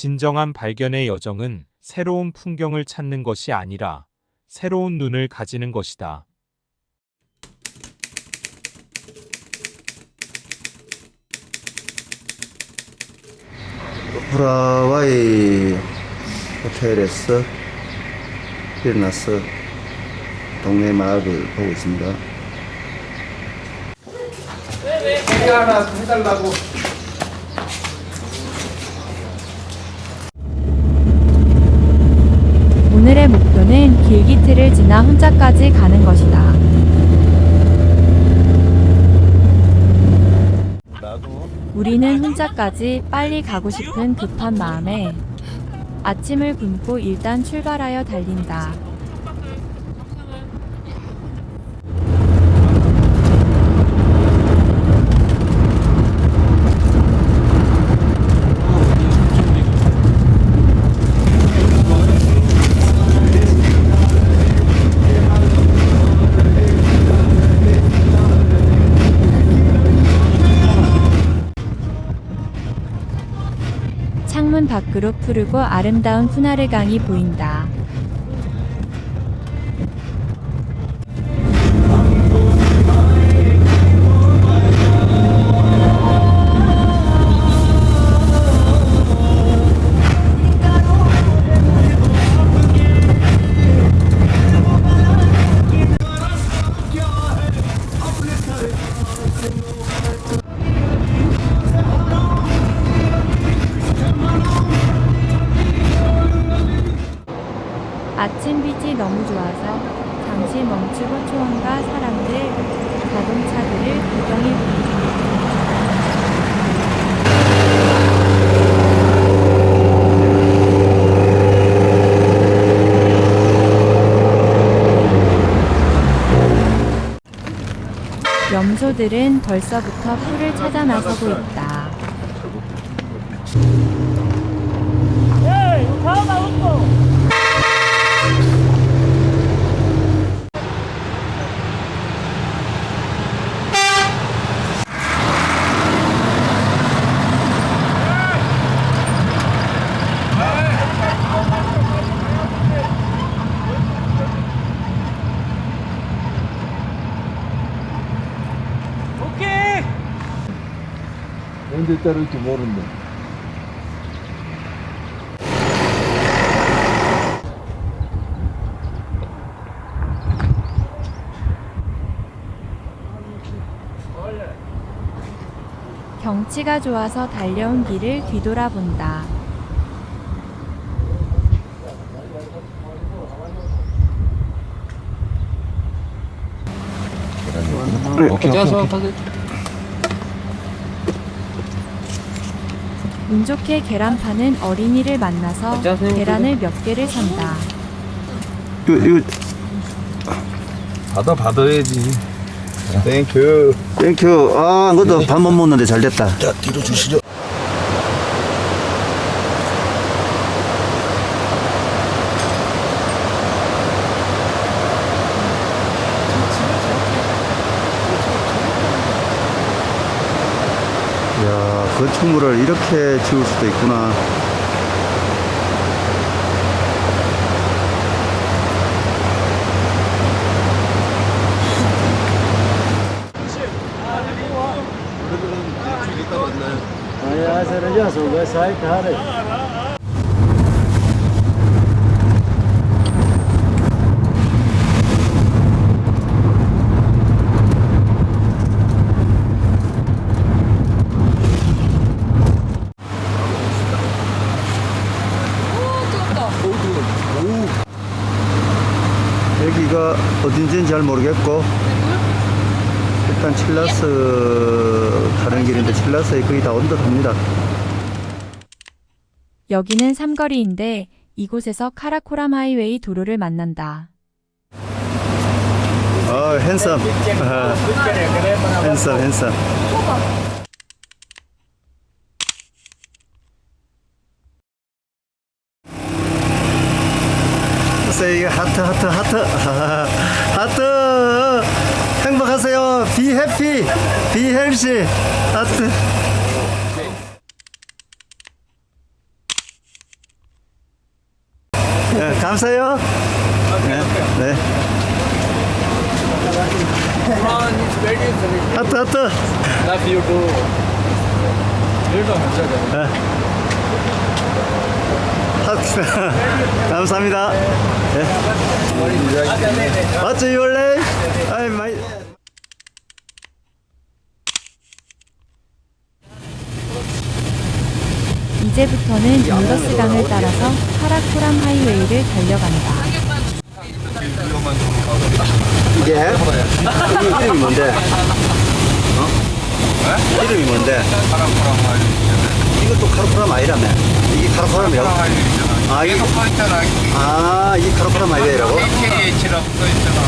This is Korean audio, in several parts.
진정한 발견의 여정은 새로운 풍경을 찾는 것이 아니라 새로운 눈을 가지는 것이다. 후라와이 호텔에서 일어나서 동네 마을을 보고 있습니다. 네, 네. 해달라고. 길기틀을 지나 혼자까지 가는 것이다. 우리는 혼자까지 빨리 가고 싶은 급한 마음에 아침을 굶고 일단 출발하여 달린다. 창문 밖으로 푸르고 아름다운 푸나르 강이 보인다. 아침 빛이 너무 좋아서 잠시 멈추고 초원과 사람들, 자동차들을 구경해 봅니다. 염소들은 벌써부터 풀을 찾아 나서고 있다. 언제 따를지 모른다. 경치가 좋아서 달려온 길을 뒤돌아본다. 오케이, 오케이. 운 좋게 계란 파는 어린이를 만나서 계란을 몇 개를 산다. 이거, 이거 받아 받아야지. 땡큐. 땡큐. 아, 너도 밥 못 먹는데 잘 됐다. 자, 뒤로 주시죠. 건축물을 이렇게 지을 수도 있구나. 여기가 어딘지는 잘 모르겠고 일단 칠라스 가는 길인데 칠라스에 거의 다온 듯합니다. 여기는 삼거리인데 이곳에서 카라코람 하이웨이 도로를 만난다. 어, 핸섬. 아, 핸섬, 핸섬. 글쎄, 이거 하트, 하트, 하트. 하트. 행복하세요. Be happy. Be healthy. 하트. 감사해요. 네. 네. 하트 하트. 일도 괜찮아. 하트. 감사합니다. 네. What's your name? I my. 이제부터는 인더스강을 따라서 카라쿠람 하이웨이를 달려간다. 이게 이게 이름이 뭔데? 어? 이름이 뭔데? 이것도 카르코람 아이라며. 이게 카르코람이라고? 아, 이게 아, 이게 카르코람 아이라고? KH라고 써있잖아.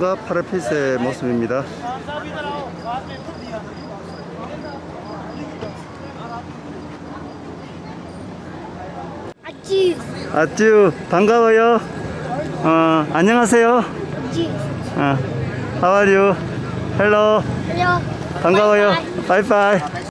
난가 파라핏의 모습입니다. 아찌 아쭈 반가워요. 어 안녕하세요. 아찌 어, how are you? Hello. 안녕 반가워요. 바이바이.